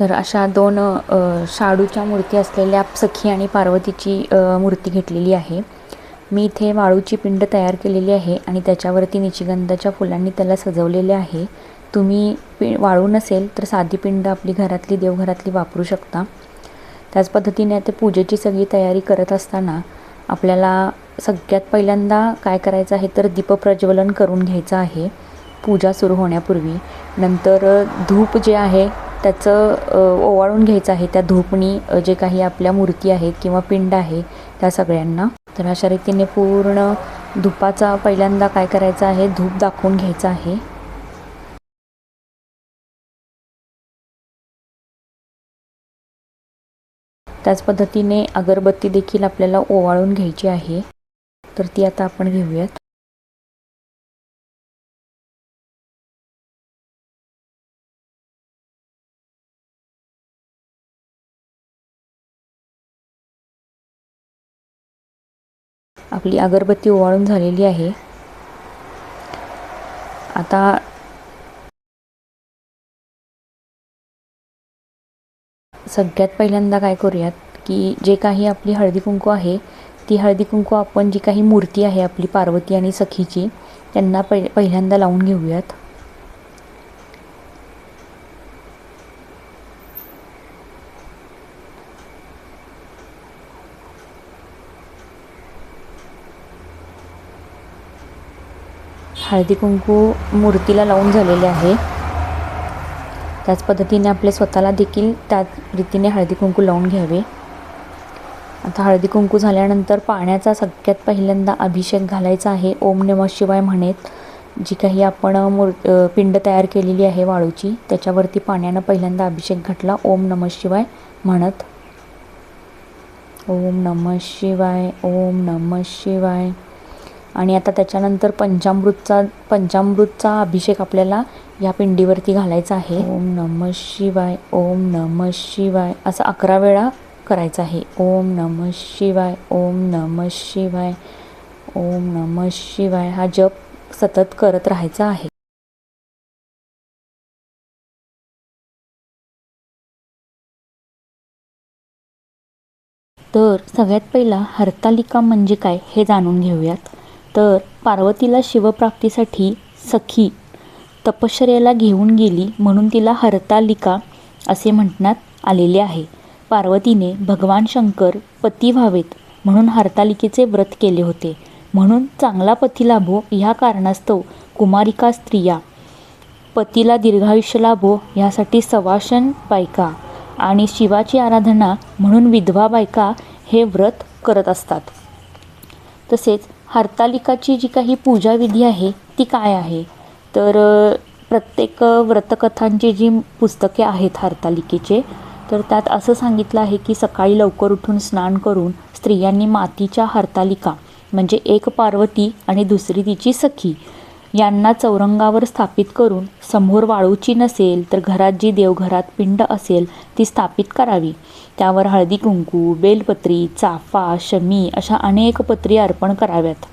तर अशा दोन शाडूच्या मूर्ती असलेल्या सखी आणि पार्वतीची मूर्ती घेतलेली आहे. मी इथे वाळूची पिंड तयार केलेली आहे आणि त्याच्यावरती निशिगंधाच्या फुलांनी त्याला सजवलेले आहे. तुम्ही पि वाळू नसेल तर साधी पिंड आपली घरातली देवघरातली वापरू शकता. त्याच पद्धतीने आता पूजेची सगळी तयारी करत असताना आपल्याला सगळ्यात पहिल्यांदा काय करायचं आहे तर दीपप्रज्वलन करून घ्यायचं आहे. पूजा सुरू होण्यापूर्वी. नंतर धूप जे आहे त्याचं ओवाळून घ्यायचं आहे. त्या धूपनी जे काही आपल्या मूर्ती आहेत किंवा पिंड आहे त्या सगळ्यांना. तर अशा रीतीने पूर्ण धुपाचा पहिल्यांदा काय करायचं आहे धूप दाखवून घ्यायचं आहे. त्याच पद्धतीने अगरबत्ती देखील आपल्याला ओवाळून घ्यायची आहे. तर ती आता आपण घेऊयात. आपली अगरबत्ती ओवाळून झालेली आहे. आता सगळ्यात पहिल्यांदा काय करूयात की जे काही आपली हळदी कुंकू आहे ती हळदी कुंकू आपण जी काही मूर्ती आहे आपली पार्वती आणि सखीची त्यांना पहि पहिल्यांदा लावून घेऊयात. हळदी कुंकू मूर्तीला लावून झालेले आहे. त्याच पद्धतीने आपले स्वतःला देखील त्याच रीतीने हळदी कुंकू लावून घ्यावे. आता हळदी कुंकू झाल्यानंतर पाण्याचा सगळ्यात पहिल्यांदा अभिषेक घालायचा आहे. ओम नमः शिवाय म्हणेत जी काही आपण मूर पिंड तयार केलेली आहे वाळूची त्याच्यावरती पाण्यानं पहिल्यांदा अभिषेक घातला. ओम नमः शिवाय म्हणत. ओम नमः शिवाय ओम नमः शिवाय. आणि आता त्याच्यानंतर पंचामृतचा पंचामृतचा अभिषेक आपल्याला या पिंडीवरती घालायचा आहे. ओम नमः शिवाय ओम नम शिवाय असं अकरा वेळा करायचं आहे. ओम नमः शिवाय ओम नमः शिवाय ओम नमः शिवाय हा जप सतत करत राहायचा आहे. तर सगळ्यात पहिला हरतालिका म्हणजे काय हे जाणून घेऊयात. तर पार्वतीला शिवप्राप्तीसाठी सखी तपश्चर्याला घेऊन गेली म्हणून तिला हरतालिका असे म्हणण्यात आलेले आहे. पार्वतीने भगवान शंकर पती व्हावेत म्हणून हरतालिकेचे व्रत केले होते. म्हणून चांगला पती लाभो ह्या कारणास्तव कुमारिका स्त्रिया पतीला दीर्घायुष्य लाभो ह्यासाठी सवाशन बायका आणि शिवाची आराधना म्हणून विधवा बायका हे व्रत करत असतात. तसेच हरतालिकाची जी काही पूजाविधी आहे ती काय आहे? तर प्रत्येक व्रतकथांची जी पुस्तके आहेत हरतालिकेचे तर त्यात असं सांगितलं आहे की सकाळी लवकर उठून स्नान करून स्त्रियांनी मातीच्या हरतालिका म्हणजे एक पार्वती आणि दुसरी तिची सखी यांना चौरंगावर स्थापित करून समोर वाळूची नसेल तर घरात जी देवघरात पिंड असेल ती स्थापित करावी. त्यावर हळदी कुंकू बेलपत्री चाफा शमी अशा अनेक पत्री अर्पण कराव्यात.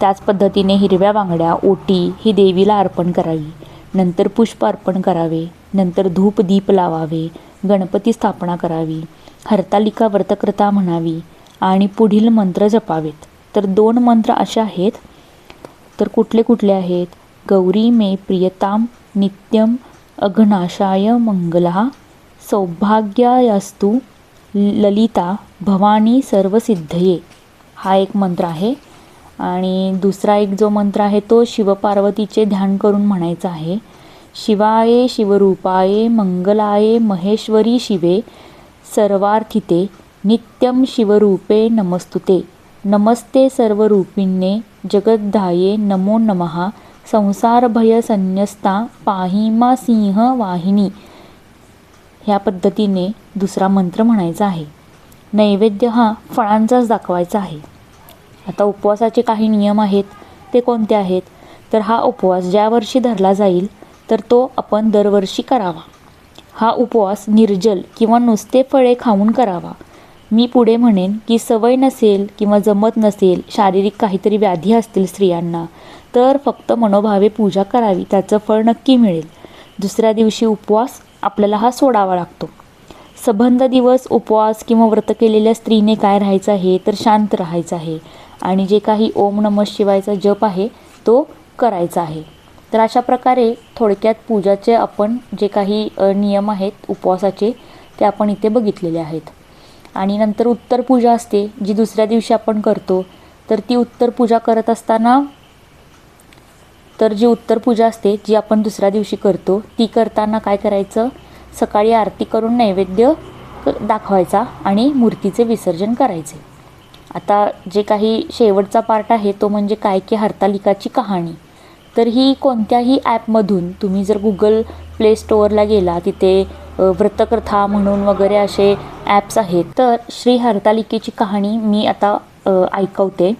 त्याच पद्धतीने हिरव्या बांगड्या ओटी ही देवीला अर्पण करावी. नंतर पुष्प अर्पण करावे. नंतर धूप दीप लावावे. गणपती स्थापना करावी. हरतालिका व्रतकृता म्हणावी. आणि पुढील मंत्र जपावेत. तर दोन मंत्र असे आहेत. तर कुठले कुठले आहेत? गौरी मे प्रियताम नित्यम अघनाशाय मंगला सौभाग्यायास्तू ललिता भवानी सर्वसिद्धये. हा एक मंत्र आहे. आणि दुसरा एक जो मंत्र आहे तो शिवपार्वतीचे ध्यान करून म्हणायचा आहे. शिवाये शिवरूपाये मंगलाये महेश्वरी शिवे सर्वार्थिते नित्यम शिवरूपे नमस्तुते. नमस्ते सर्वरूपिण्ये जगद्धाये नमो नमः। संसारभयसन्यस्ता पाहिमा सिंह वाहिनी। ह्या पद्धतीने दुसरा मंत्र म्हणायचा आहे. नैवेद्य हा फळांचाच दाखवायचा आहे. आता उपवासाचे काही नियम आहेत. ते कोणते आहेत? तर हा उपवास ज्या वर्षी धरला जाईल तर तो आपण दरवर्षी करावा. हा उपवास निर्जल किंवा नुसते फळे खाऊन करावा. मी पुढे म्हणेन की सवय नसेल किंवा जमत नसेल शारीरिक काहीतरी व्याधी असतील स्त्रियांना तर फक्त मनोभावे पूजा करावी त्याचं फळ नक्की मिळेल. दुसऱ्या दिवशी उपवास आपल्याला हा सोडावा लागतो. सबंध दिवस उपवास किंवा व्रत केलेल्या स्त्रीने काय राहायचं आहे तर शांत राहायचं आहे. आणि जे काही ओम नम शिवायचा जप आहे तो करायचा आहे. तर अशा प्रकारे थोडक्यात पूजाचे आपण जे काही नियम आहेत उपवासाचे ते आपण इथे बघितलेले आहेत. आणि नंतर उत्तर पूजा असते जी दुसऱ्या दिवशी आपण करतो. तर ती उत्तर पूजा करत असताना तर जी उत्तर पूजा असते जी आपण दुसऱ्या दिवशी करतो ती करताना काय करायचं? सकाळी आरती करून नैवेद्य दाखवायचा आणि मूर्तीचे विसर्जन करायचे. आता जे काही शेवटचा पार्ट आहे तो म्हणजे काय की हरतालिकाची कहाणी. तर ही कोणत्याही ॲपमधून तुम्ही जर गुगल प्ले स्टोअरला गेला तिथे व्रतकथा म्हणून वगैरे असे ॲप्स आहेत. तर श्री हरतालिकेची कहाणी मी आता ऐकवते.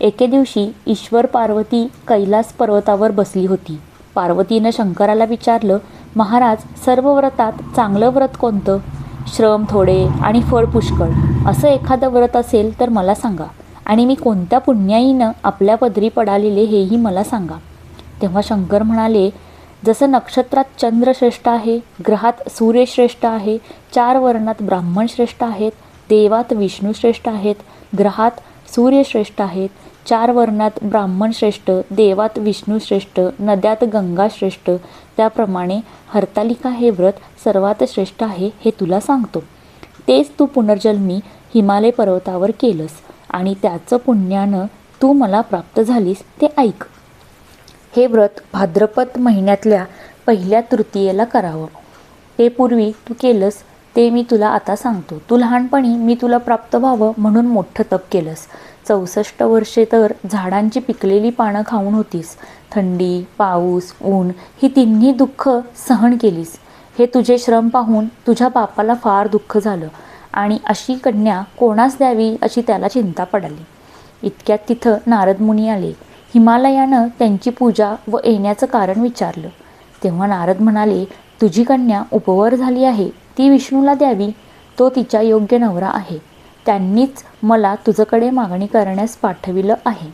एके दिवशी ईश्वर पार्वती कैलास पर्वतावर बसली होती. पार्वतीनं शंकराला विचारलं महाराज सर्व व्रतात चांगलं व्रत कोणतं? श्रम थोडे आणि फळ पुष्कळ. असं एखादं व्रत असेल तर मला सांगा. आणि मी कोणत्या पुण्याईनं आपल्या पदरी पडालेले हेही मला सांगा. तेव्हा शंकर म्हणाले जसं नक्षत्रात चंद्र श्रेष्ठ आहे ग्रहात सूर्य श्रेष्ठ आहे चार वर्णात ब्राह्मण श्रेष्ठ आहेत देवात विष्णू श्रेष्ठ आहेत ग्रहात सूर्य श्रेष्ठ आहेत चार वर्णात ब्राह्मण श्रेष्ठ देवात विष्णू श्रेष्ठ नद्यात गंगा श्रेष्ठ त्याप्रमाणे हरतालिका हे व्रत सर्वात श्रेष्ठ आहे हे तुला सांगतो. तेच तू पुनर्जन्मी हिमालय पर्वतावर केलंस आणि त्याचं पुण्यानं तू मला प्राप्त झालीस ते ऐक. हे व्रत भाद्रपद महिन्यातल्या पहिल्या तृतीयेला करावं. ते पूर्वी तू केलंस ते मी तुला आता सांगतो. तू लहानपणी मी तुला प्राप्त व्हावं म्हणून मोठं तप केलंस. चौसष्ट वर्षे तर झाडांची पिकलेली पानं खाऊन होतीस. थंडी पाऊस ऊन ही तिन्ही दुःख सहन केलीस. हे तुझे श्रम पाहून तुझ्या बापाला फार दुःख झालं आणि अशी कन्या कोणास द्यावी अशी त्याला चिंता पडली. इतक्यात तिथं नारद मुनी आले. हिमालयानं त्यांची पूजा व येण्याचं कारण विचारलं. तेव्हा नारद म्हणाले तुझी कन्या उपवर झाली आहे ती विष्णूला द्यावी. तो तिच्या योग्य नवरा आहे. त्यांनीच मला तुझ्याकडे मागणी करण्यास पाठविलं आहे.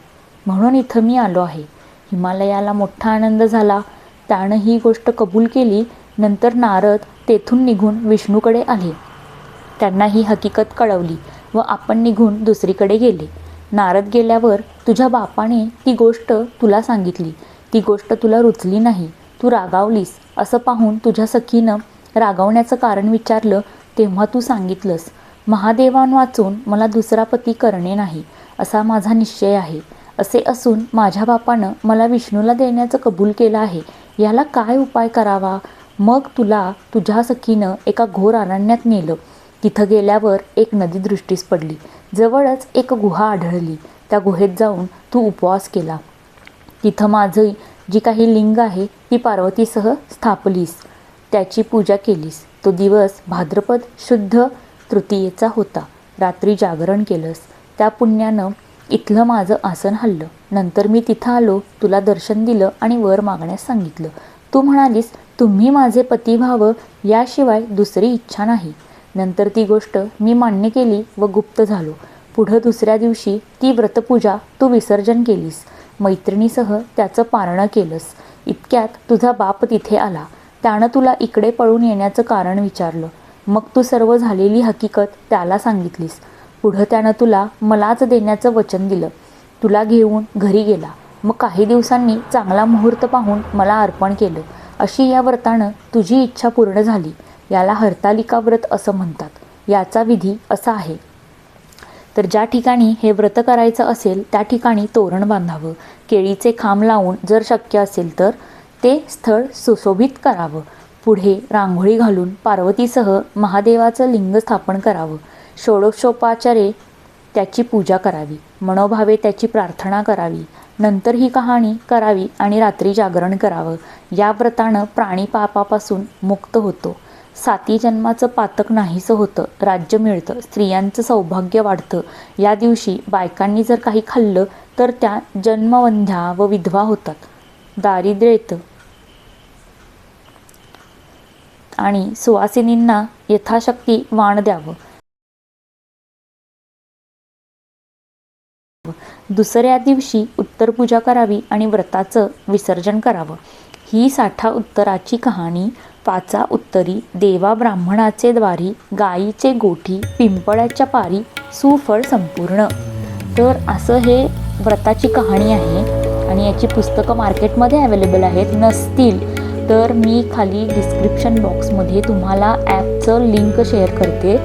म्हणून इथं मी आलो आहे. हिमालयाला मोठा आनंद झाला. त्यानं ही गोष्ट कबूल केली. नंतर नारद तेथून निघून विष्णूकडे आले. त्यांना ही हकीकत कळवली व आपण निघून दुसरीकडे गेले. नारद गेल्यावर तुझ्या बापाने ती गोष्ट तुला सांगितली. ती गोष्ट तुला रुचली नाही. तू रागावलीस असं पाहून तुझ्या सखीनं रागावण्याचं कारण विचारलं तेव्हा तू सांगितलंस महादेवान वाचून मला दुसरा पती करणे नाही असा माझा निश्चय आहे. असे असून माझ्या बापानं मला विष्णूला देण्याचं कबूल केलं आहे. याला काय उपाय करावा? मग तुला तुझ्या सखीनं एका घोर अरण्यात नेलं. तिथं गेल्यावर एक नदी दृष्टीस पडली. जवळच एक गुहा आढळली. त्या गुहेत जाऊन तू उपवास केला. तिथं माझं जी काही लिंग आहे ती पार्वतीसह स्थापलीस. त्याची पूजा केलीस. तो दिवस भाद्रपद शुद्ध तृतीयेचा होता. रात्री जागरण केलंस. त्या पुण्यानं इथलं माझं आसन हल्लं. नंतर मी तिथं आलो तुला दर्शन दिलं आणि वर मागण्यास सांगितलं. तू म्हणालीस तुम्ही माझे पती व्हावं याशिवाय दुसरी इच्छा नाही. नंतर ती गोष्ट मी मान्य केली व गुप्त झालो. पुढं दुसऱ्या दिवशी ती व्रतपूजा तू विसर्जन केलीस. मैत्रिणीसह त्याचं पारणं केलंस. इतक्यात तुझा बाप तिथे आला. त्यानं तुला इकडे पळून येण्याचं कारण विचारलं. मग तू सर्व झालेली हकीकत त्याला सांगितलीस. पुढं त्यानं तुला मलाच देण्याचं वचन दिलं. तुला घेऊन घरी गेला. मग काही दिवसांनी चांगला मुहूर्त पाहून मला अर्पण केलं. अशी या व्रतानं तुझी इच्छा पूर्ण झाली. याला हरतालिका व्रत असं म्हणतात. याचा विधी असा आहे. तर ज्या ठिकाणी हे व्रत करायचं असेल त्या ठिकाणी तोरण बांधावं. केळीचे खांब लावून जर शक्य असेल तर ते स्थळ सुशोभित करावं. पुढे रांगोळी घालून पार्वतीसह महादेवाचं लिंग स्थापन करावं. षोडशोपाचारे त्याची पूजा करावी. मनोभावे त्याची प्रार्थना करावी. नंतर ही कहाणी करावी आणि रात्री जागरण करावं. या व्रतानं प्राणी पापापासून मुक्त होतो. साती जन्माचं पातक नाहीसं होतं. राज्य मिळतं. स्त्रियांचं सौभाग्य वाढतं. या दिवशी बायकांनी जर काही खाल्लं तर त्या जन्मवंध्या व विधवा होतात. दारिद्र्य येतं आणि सुवासिनींना यथाशक्ती वाण द्यावं. दुसऱ्या दिवशी उत्तर पूजा करावी आणि व्रताचं विसर्जन करावं. ही साठा उत्तराची कहाणी पाचा उत्तरी देवा ब्राह्मणाचे द्वारी गायीचे गोठी पिंपळाच्या पारी सुफळ संपूर्ण. तर असं हे व्रताची कहाणी आहे आणि याची पुस्तकं मार्केटमध्ये अवेलेबल आहेत. नसतील तर मी खाली डिस्क्रिप्शन बॉक्समध्ये तुम्हाला ॲपचं लिंक शेअर करते.